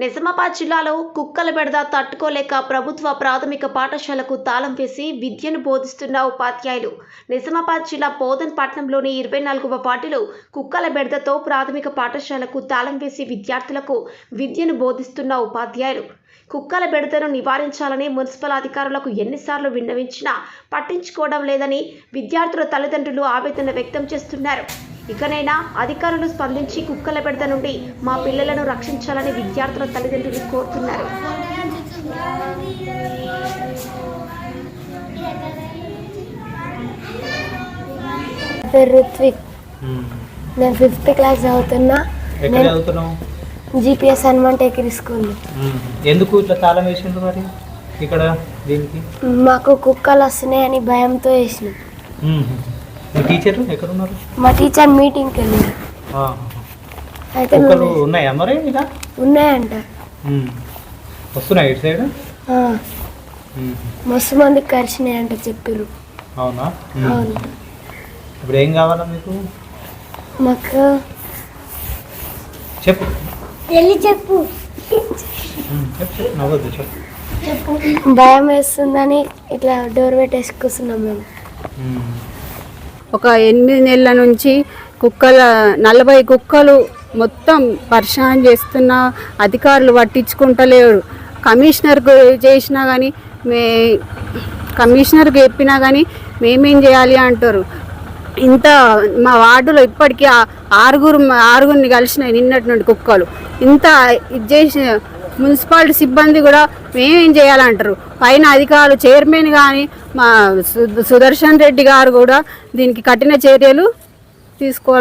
నిజామాబాద్ జిల్లాలో కుక్కల బెడద తట్టుకోలేక ప్రభుత్వ ప్రాథమిక పాఠశాలకు తాళం వేసి విద్యను బోధిస్తున్న ఉపాధ్యాయులు. నిజామాబాద్ జిల్లా బోధన్ పట్టణంలోని ఇరవై నాలుగవ పార్టీలో కుక్కల బెడదతో ప్రాథమిక పాఠశాలకు తాళం వేసి విద్యార్థులకు విద్యను బోధిస్తున్న ఉపాధ్యాయులు. కుక్కల బెడదను నివారించాలని మున్సిపల్ అధికారులకు ఎన్నిసార్లు విన్నవించినా పట్టించుకోవడం లేదని విద్యార్థుల తల్లిదండ్రులు ఆవేదన వ్యక్తం చేస్తున్నారు. ఇకనైనా అధికారులు స్పందించి కుక్కల బెడద నుండి మా పిల్లలను రక్షించాలని విద్యార్థుల తల్లిదండ్రులు కోరుతున్నారు. పేరు రుత్విక్ నేను ఫిఫ్త్ క్లాస్ చదువుతున్నా. ఎక్కడ నేను చదువుతున్నావు? GPS Hanuman Tekdi school. ఎందుకు ఇట్లా తాళం వేసిండ్రు మరి ఇక్కడ దీనికి? మాకు కుక్కలు వస్తున్నాయని భయంతో వేసినాం. మీ టీచర్ ఎక్కడ ఉన్నారు మా టీచర్ మీటింగ్కి వెళ్ళారు. అయితే కుక్కలు మేము ఉన్నాయా మరి ఇలా? ఉన్నాయంట. ఉమ్. వస్తున్నాయి ఇటు సైడ్? ఆ, మస్తు మంది కరిచినాయంట చెప్పారు అవునా? ఉమ్. అవును. ఇప్పుడు ఏం కావాలా మీకు? మాకు చెప్పు. వెళ్ళి చెప్పు. ఉమ్, చెప్పు చెప్పు. నవ్వద్దు చెప్పు. భయం వేస్తుందని ఇట్లా డోర్ పెట్టేసి కూర్చున్నాం మేము. ఉమ్. ఒక ఎనిమిది నెలల నుంచి కుక్కల నలభై కుక్కలు మొత్తం పరిశాన్ చేస్తున్న అధికారులు పట్టించుకుంటలేరు. కమిషనర్కు చేసినా కానీ మే కమిషనర్కి చెప్పినా కానీ మేమేం చేయాలి అంటారు. ఇంత మా వార్డులో ఇప్పటికీ ఆరుగురు ఆరుగురిని కలిసినాయి నిన్నటి నుండి కుక్కలు. ఇంత ఇది చేసిన మున్సిపాలిటీ సిబ్బంది కూడా మేమేం చేయాలంటారు? పైన అధికారులు చైర్మన్ కానీ మా సు- సుదర్శన్ రెడ్డి గారు కూడా దీనికి కఠిన చర్యలు తీసుకోవాలి